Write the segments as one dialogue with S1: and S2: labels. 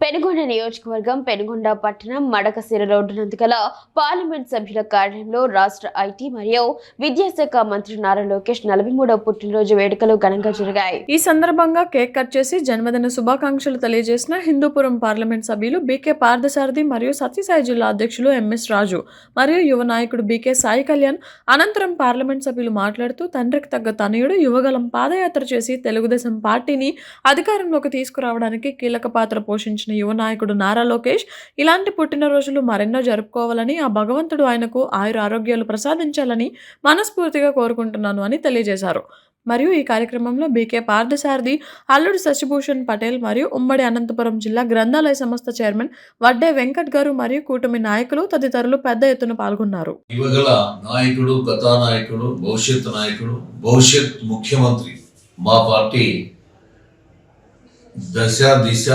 S1: పెనుగొండ నియోజకవర్గం పెనుగొండ పట్టణం మడకశిర రోడ్డు నందు గల పార్లమెంట్ సభ్యుల కార్యాలయంలో రాష్ట్ర ఐటీ మరియు విద్యాశాఖ మంత్రి నారా లోకేష్ నలభై మూడవ పుట్టినరోజు వేడుకలు ఘనంగా జరిగాయి.
S2: ఈ సందర్భంగా కేక్ కట్ చేసి జన్మదిన శుభాకాంక్షలు తెలియజేసిన హిందూపురం పార్లమెంట్ సభ్యులు బీకే పార్థసారథి మరియు సత్యసాయి జిల్లా అధ్యక్షులు ఎంఎస్ రాజు మరియు యువ నాయకుడు బీకే సాయి కళ్యాణ్ అనంతరం పార్లమెంట్ సభ్యులు మాట్లాడుతూ తండ్రికి తగ్గ తనయుడు యువగలం పాదయాత్ర చేసి తెలుగుదేశం పార్టీని అధికారంలోకి తీసుకురావడానికి కీలక పాత్ర పోషించిన యువ నాయకుడు నారా లోకేష్. ఇలాంటి పుట్టినరోజులు మరెన్నో జరుపుకోవాలని ఆ భగవంతుడు ఆయనకు ఆయుర ఆరోగ్యాలు ప్రసాదించాలని మనస్ఫూర్తిగా కోరుకుంటున్నాను అని తెలియజేశారు. మరియు ఈ కార్యక్రమంలో బీకే పార్థసారథి అల్లుడు శశిభూషణ్ పటేల్ మరియు ఉమ్మడి అనంతపురం జిల్లా గ్రంథాలయ సంస్థ చైర్మన్ వడ్డే వెంకట్ గారు మరియు కూటమి నాయకులు తదితరులు పెద్ద ఎత్తున పాల్గొన్నారు.
S3: యువగల నాయకుడు కథానాయకుడు భవిష్యత్ నాయకుడు భవిష్యత్ ముఖ్యమంత్రి మా పార్టీ దశ దిశ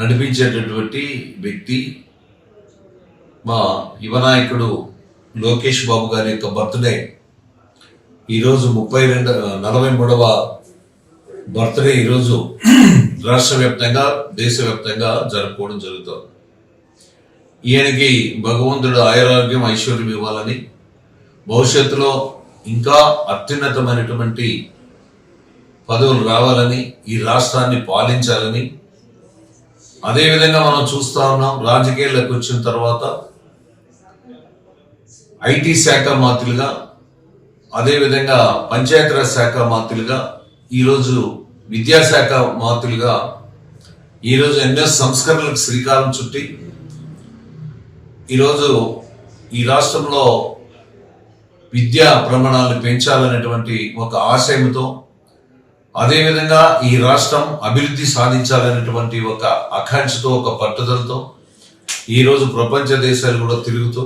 S3: నడిపించేటటువంటి వ్యక్తి మా యువనాయకుడు లోకేష్ బాబు గారి యొక్క బర్త్డే. ఈరోజు ముప్పై రెండు నలభై మూడవ బర్త్డే ఈరోజు రాష్ట్ర వ్యాప్తంగా దేశవ్యాప్తంగా జరుపుకోవడం జరుగుతుంది. ఈయనకి భగవంతుడు ఆయురారోగ్యం ఐశ్వర్యం ఇవ్వాలని భవిష్యత్తులో ఇంకా అత్యున్నతమైనటువంటి పదవులు రావాలని ఈ రాష్ట్రాన్ని పాలించాలని అదేవిధంగా మనం చూస్తా ఉన్నాం రాజకీయాల్లోకి వచ్చిన తర్వాత ఐటీ శాఖ మంత్రులుగా అదేవిధంగా పంచాయతీరాజ్ శాఖ మంత్రులుగా ఈరోజు విద్యాశాఖ మంత్రులుగా ఈరోజు ఎన్నో సంస్కరణలకు శ్రీకారం చుట్టి ఈరోజు ఈ రాష్ట్రంలో విద్యా ప్రమాణాలను పెంచాలనేటువంటి ఒక ఆశయంతో అదేవిధంగా ఈ రాష్ట్రం అభివృద్ధి సాధించాలనేటువంటి ఒక ఆకాంక్షతో ఒక పట్టుదలతో ఈరోజు ప్రపంచ దేశాలు కూడా తిరుగుతూ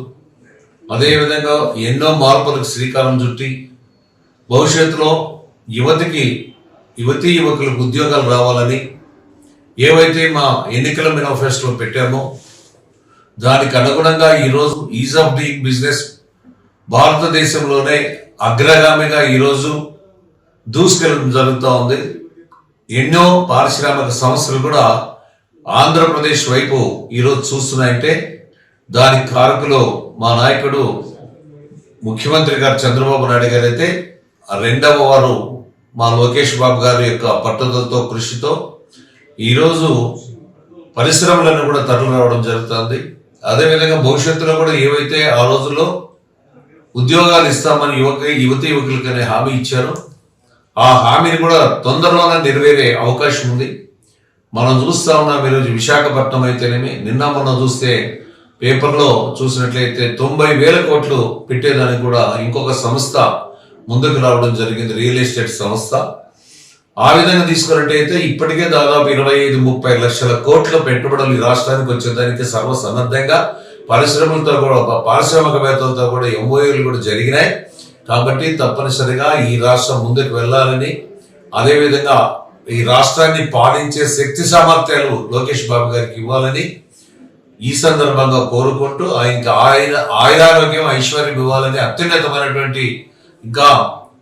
S3: అదేవిధంగా ఎన్నో మార్పులకు శ్రీకారం చుట్టి భవిష్యత్తులో యువతికి యువతీ యువకులకు ఉద్యోగాలు రావాలని ఏవైతే మా ఎన్నికల మేనిఫెస్టోలో పెట్టామో దానికి అనుగుణంగా ఈరోజు ఈజ్ ఆఫ్ డూయింగ్ బిజినెస్. భారతదేశంలోనే అగ్రగామిగా ఈరోజు దూసుకెళ్ళడం జరుగుతూ ఉంది. ఎన్నో పారిశ్రామిక సంస్థలు కూడా ఆంధ్రప్రదేశ్ వైపు ఈరోజు చూస్తున్నాయంటే దానికి కారకులు మా నాయకుడు ముఖ్యమంత్రి గారు చంద్రబాబు నాయుడు గారు అయితే రెండవ వారు మా లోకేష్ బాబు గారి యొక్క పట్టుదలతో కృషితో ఈరోజు పరిశ్రమలను కూడా తరలి రావడం జరుగుతుంది. అదేవిధంగా భవిష్యత్తులో కూడా ఏవైతే ఆ రోజుల్లో ఉద్యోగాలు ఇస్తామని యువక యువతి యువకులకు అనే హామీ ఇచ్చారో ఆ హామీని కూడా తొందరలోనే నెరవేరే అవకాశం ఉంది. మనం చూస్తా ఉన్నాం ఈరోజు విశాఖపట్నం అయితేనేమి. నిన్న మొన్న చూస్తే పేపర్లో చూసినట్లయితే తొంభై వేల కోట్లు పెట్టేదానికి కూడా ఇంకొక సంస్థ ముందుకు రావడం జరిగింది రియల్ ఎస్టేట్ సంస్థ. ఆ విధంగా తీసుకున్నట్టయితే ఇప్పటికే దాదాపు ఇరవై ఐదు ముప్పై లక్షల కోట్ల పెట్టుబడులు ఈ రాష్ట్రానికి వచ్చేదానికి సర్వసన్నద్ధంగా పరిశ్రమలతో కూడా పారిశ్రామికవేత్తలతో కూడా ఎంఓఏలు కూడా జరిగినాయి. కాబట్టి తప్పనిసరిగా ఈ రాష్ట్రం ముందుకు వెళ్ళాలని అదేవిధంగా ఈ రాష్ట్రాన్ని పాలించే శక్తి సామర్థ్యాలు లోకేష్ బాబు గారికి ఇవ్వాలని ఈ సందర్భంగా కోరుకుంటూ ఇంకా ఆయన ఆయురారోగ్యం ఐశ్వర్యం ఇవ్వాలని అత్యున్నతమైనటువంటి ఇంకా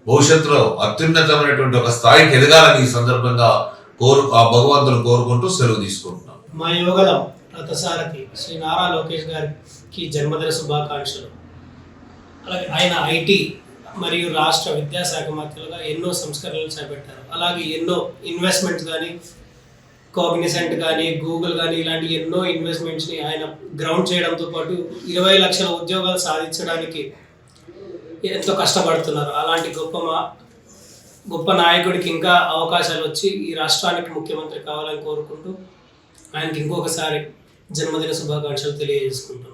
S3: భవిష్యత్తులో అత్యున్నతమైనటువంటి ఒక స్థాయికి ఎదగాలని ఈ సందర్భంగా కోరు ఆ భగవంతుని కోరుకుంటూ సెలవు తీసుకుంటున్నాం.
S4: మా యోగలం రథసారథి శ్రీ నారా లోకేష్ గారికి జన్మదిన శుభాకాంక్షలు. అలాగే ఆయన ఐటీ మరియు రాష్ట్ర విద్యాశాఖ మంత్రులుగా ఎన్నో సంస్కరణలు చేపట్టారు. అలాగే ఎన్నో ఇన్వెస్ట్మెంట్స్ కానీ కాగ్నిసెంట్ కానీ గూగుల్ కానీ ఇలాంటి ఎన్నో ఇన్వెస్ట్మెంట్స్ని ఆయన గ్రౌండ్ చేయడంతో పాటు ఇరవై లక్షల ఉద్యోగాలు సాధించడానికి ఎంతో కష్టపడుతున్నారు. అలాంటి గొప్ప మా గొప్ప నాయకుడికి ఇంకా అవకాశాలు వచ్చి ఈ రాష్ట్రానికి ముఖ్యమంత్రి కావాలని కోరుకుంటూ ఆయనకి ఇంకొకసారి జన్మదిన శుభాకాంక్షలు తెలియజేసుకుంటున్నాను.